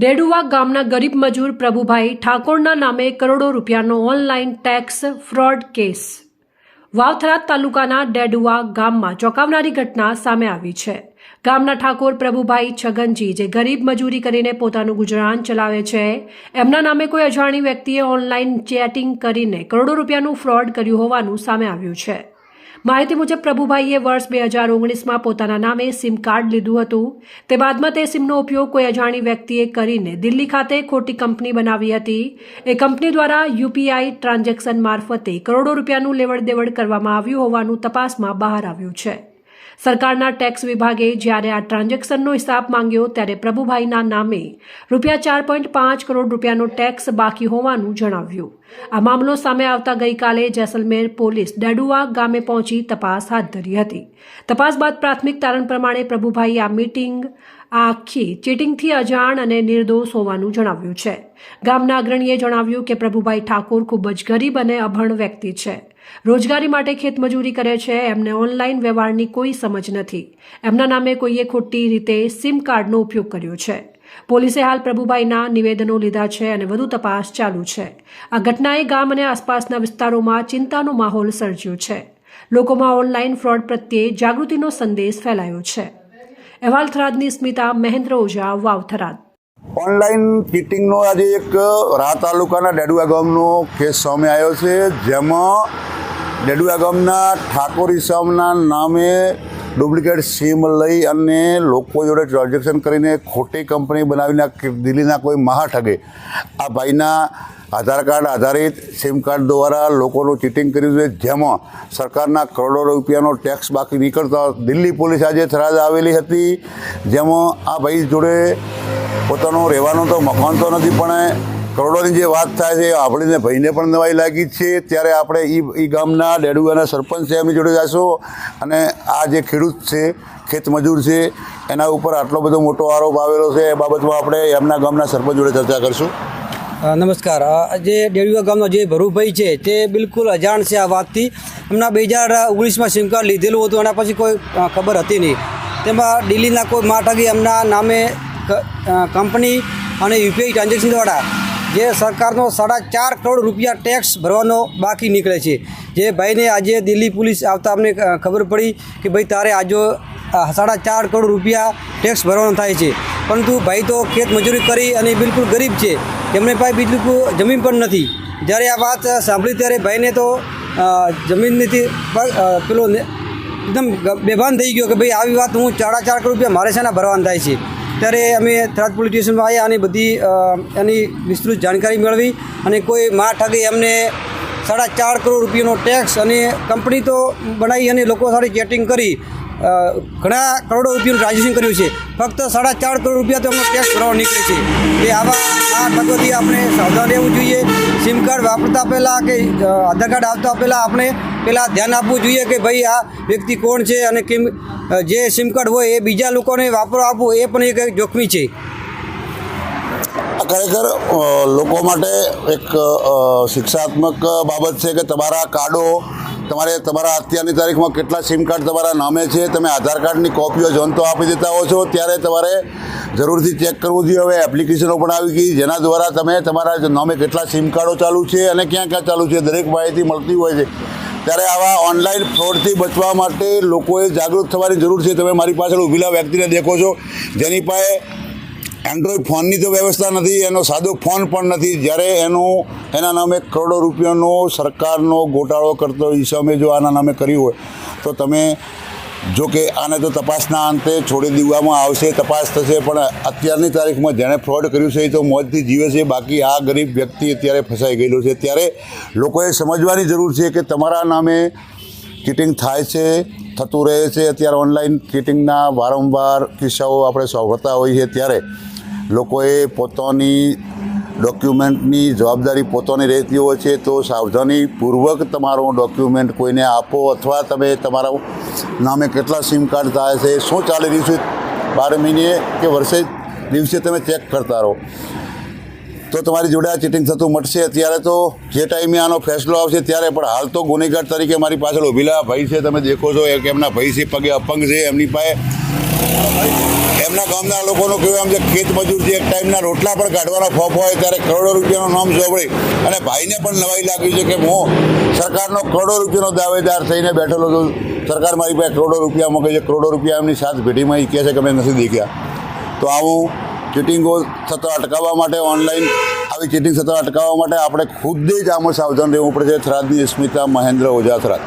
ડેડુવા ગામના ગરીબ મજૂર પ્રભુભાઈ ઠાકોરના નામે કરોડો રૂપિયાનો online tax fraud case. Vavtharad તાલુકાના ડેડુવા ગામમાં ચોંકાવનારી ઘટના સામે આવી છે. ગામના ઠાકોર પ્રભુભાઈ છગનજી, જે ગરીબ મજૂરી કરીને પોતાનું ગુજરાન ચલાવે છે, એમના નામે કોઈ અજાણી વ્યક્તિએ ઓનલાઈન ચેટિંગ કરીને કરોડો રૂપિયાનું ફ્રોડ કર્યું હોવાનું સામે આવ્યું છે. માહિતી મુજબ પ્રભુભાઈએ વર્ષ બે હજાર ઓગણીસમાં પોતાના નામે સિમ કાર્ડ લીધું હતું. તે બાદમાં તે સિમનો ઉપયોગ કોઈ અજાણી વ્યક્તિએ કરીને દિલ્હી ખાતે ખોટી કંપની બનાવી હતી. એ કંપની દ્વારા યુપીઆઈ ટ્રાન્ઝેક્શન મારફતે કરોડો રૂપિયાનું લેવડ દેવડ કરવામાં આવ્યું હોવાનું તપાસમાં બહાર આવ્યું છે. સરકારના ટેક્સ વિભાગે જ્યારે આ ટ્રાન્ઝેક્શનનો હિસાબ માંગ્યો ત્યારે પ્રભુભાઈના નામે રૂપિયા ચાર પોઈન્ટ પાંચ કરોડ રૂપિયાનો ટેક્સ બાકી હોવાનું જણાવ્યું. આ મામલો સામે આવતા ગઈકાલે જેસલમેર પોલીસ ડડુઆ ગામે પહોંચી તપાસ હાથ ધરી હતી. તપાસ બાદ પ્રાથમિક તારણ પ્રમાણે પ્રભુભાઈ આ મીટિંગ, આ આખી ચીટિંગથી અજાણ અને નિર્દોષ હોવાનું જણાવ્યું છે. ગામના અગ્રણીએ જણાવ્યું કે પ્રભુભાઈ ઠાકોર ખૂબ જ ગરીબ અને અભણ વ્યક્તિ છે. રોજગારી માટે ખેતમજૂરી કરે છે, એમને ઓનલાઈન વ્યવહારની કોઈ સમજ નથી. એમના નામે કોઈએ ખોટી રીતે સિમ કાર્ડનો ઉપયોગ કર્યો છે. પોલીસે હાલ પ્રભુભાઈના નિવેદનો લીધા છે અને વધુ તપાસ ચાલુ છે. આ ઘટનાએ ગામ અને આસપાસના વિસ્તારોમાં ચિંતાનો માહોલ સર્જ્યો છે. લોકોમાં ઓનલાઈન ફ્રોડ પ્રત્યે જાગૃતિનો સંદેશ ફેલાયો છે. અહેવાલ થરાદની સ્મિતા, મહેન્દ્ર ઓઝા, વાવ થરાદ. ઓનલાઈન ચીટિંગનો આજે એક રા તાલુકાના ડેડુઆ ગામનો કેસ સામે આવ્યો છે, જેમાં ડેડુઆ ગામના ઠાકોર ઇસમના નામે ડુપ્લિકેટ સિમ લઈ અને લોકો જોડે ટ્રાન્ઝેક્શન કરીને ખોટી કંપની બનાવીને દિલ્હીના કોઈ મહાઠગે આ ભાઈના આધાર કાર્ડ આધારિત સિમ કાર્ડ દ્વારા લોકોનું ચીટિંગ કર્યું છે. જેમાં સરકારના કરોડો રૂપિયાનો ટેક્સ બાકી નીકળતા દિલ્હી પોલીસ આજે થરાદ આવેલી હતી. જેમાં આ ભાઈ જોડે પોતાનો રહેવાનો તો મકાન તો નથી, પણ કરોડોની જે વાત થાય છે, આપણને ભાઈને પણ નવાઈ લાગી છે. ત્યારે આપણે એ એ ગામના ડેડુઆના સરપંચ છે, એમની જોડે જઈશું અને આ જે ખેડૂત છે ખેતમજૂર છે, એના ઉપર આટલો બધો મોટો આરોપ આવેલો છે, એ બાબતમાં આપણે એમના ગામના સરપંચ જોડે ચર્ચા કરશું. નમસ્કાર. જે ડેડિયા ગામનો જે ભરુભાઈ છે, તે બિલકુલ અજાણ છે આ વાતથી. એમના બે હજાર ઓગણીસમાં સિમ કાર્ડ લીધેલું હતું, એના પછી કોઈ ખબર હતી નહીં. તેમાં દિલ્હીના કોઈ માઠગી એમના નામે કંપની અને યુપીઆઈ ટ્રાન્ઝેક્શન દ્વારા જે સરકારનો સાડા ચાર કરોડ રૂપિયા ટેક્સ ભરવાનો બાકી નીકળે છે. જે ભાઈને આજે દિલ્હી પોલીસ આવતા અમને ખબર પડી કે ભાઈ તારે આજો સાડા ચાર કરોડ રૂપિયા ટેક્સ ભરવાનો થાય છે. પરંતુ ભાઈ તો ખેત મજૂરી કરી અને બિલકુલ ગરીબ છે. એમને પાસે બિલકુલ જમીન પણ નથી. જ્યારે આ વાત સાંભળી ત્યારે ભાઈને તો જમીનથી પેલો એકદમ બેભાન થઈ ગયો કે ભાઈ આવી વાત હું સાડા ચાર કરોડ રૂપિયા મારે શેના ભરવાના થાય છે? ત્યારે અમે થરાદ પોલીસ સ્ટેશનમાં આવ્યા અને બધી એની વિસ્તૃત જાણકારી મેળવી અને કોઈ મા ઠગે એમને સાડા ચાર કરોડ રૂપિયાનો ટેક્સ અને કંપની તો બનાવી અને લોકો સાથે ચેટિંગ કરી ઘણા કરોડો રૂપિયાનું ટ્રાન્ઝેક્શન કર્યું છે. ફક્ત સાડા ચાર કરોડ રૂપિયા તો એમનો ટેક્સ ભરવા નીકળે છે. એ આવા આ ઠગોથી આપણે સાવધાન રહેવું જોઈએ. સિમ કાર્ડ વાપરતા પહેલાં કે આધાર કાર્ડ આપતા પહેલાં આપણે પહેલાં ધ્યાન આપવું જોઈએ કે ભાઈ આ વ્યક્તિ કોણ છે અને કેમ જે સિમ કાર્ડ હોય એ બીજા લોકોને વાપરવા આપવું એ પણ એક જોખમી છે. ખરેખર લોકો માટે એક શિક્ષાત્મક બાબત છે કે તમારા કાર્ડો, તમારે તમારા અત્યારની તારીખમાં કેટલા સિમ કાર્ડ તમારા નામે છે, તમે આધાર કાર્ડની કોપીઓ જનતો આપી દેતા હો છો, ત્યારે તમારે જરૂરથી ચેક કરવું જોઈએ. હવે એપ્લિકેશનો પણ આવી ગઈ, જેના દ્વારા તમે તમારા નામે કેટલા સિમ કાર્ડો ચાલુ છે અને ક્યાં ક્યાં ચાલુ છે, દરેક માહિતી મળતી હોય છે. ત્યારે આવા ઓનલાઈન ફ્રોડથી બચવા માટે લોકોએ જાગૃત થવાની જરૂર છે. તમે મારી પાછળ ઊભેલા વ્યક્તિને દેખો છો, જેની પાસે એન્ડ્રોઈડ ફોનની તો વ્યવસ્થા નથી, એનો સાદો ફોન પણ નથી. જ્યારે એનું, એના નામે કરોડો રૂપિયાનો સરકારનો ગોટાળો કરતો ઈસમે જો આના નામે કર્યું હોય, તો તમે જો કે આને તો તપાસના અંતે છોડી દેવામાં આવશે, તપાસ થશે, પણ અત્યારની તારીખમાં જેણે ફ્રોડ કર્યું છે એ તો મોજથી જીવે છે. બાકી આ ગરીબ વ્યક્તિ અત્યારે ફસાઈ ગયેલો છે. ત્યારે લોકોએ સમજવાની જરૂર છે કે તમારા નામે ચીટિંગ થાય છે, થતું રહે છે. અત્યારે ઓનલાઈન ચીટિંગના વારંવાર કિસ્સાઓ આપણે સાંભળતા હોઈએ ત્યારે લોકોએ પોતાની ડોક્યુમેન્ટની જવાબદારી પોતાની રહેતી હોય છે, તો સાવધાનીપૂર્વક તમારું ડોક્યુમેન્ટ કોઈને આપો અથવા તમે તમારા નામે કેટલા સિમ કાર્ડ થાય છે, શું ચાલી રહ્યું છે બાર મહિને કે વર્ષે દિવસે તમે ચેક કરતા રહો. તો તમારી જોડે આ ચીટિંગ થતું મટશે. અત્યારે તો જે ટાઈમે આનો ફેસલો આવશે ત્યારે, પણ હાલ તો ગુનેગાર તરીકે મારી પાછળ ઉભીલા ભાઈ છે, તમે દેખો છો, એક એમના ભાઈ છે, પગે અપંગ છે, એમની પાસે એમના ગામના લોકોનું કહેવું એમ છે ખેત મજૂર જે એક ટાઈમના રોટલા પણ કાઢવાનો ફોફ હોય ત્યારે કરોડો રૂપિયાનું નામ સાંભળી અને ભાઈને પણ નવાઈ લાગી છે કે હું સરકારનો કરોડો રૂપિયાનો દાવેદાર થઈને બેઠેલો છું. સરકાર મારી પાસે કરોડો રૂપિયા મૂકે છે. કરોડો રૂપિયા એમની સાત ભેટીમાં એ કહે છે કે મેં નથી દેખ્યા. તો આવું ચીટિંગો થતો અટકાવવા માટે ઓનલાઈન આવી ચીટિંગ થતો અટકાવવા માટે આપણે ખુદ જ આમાં સાવધાન રહેવું પડે છે થરાદની સ્મિતા મહેન્દ્ર ઓઝા થરાદ.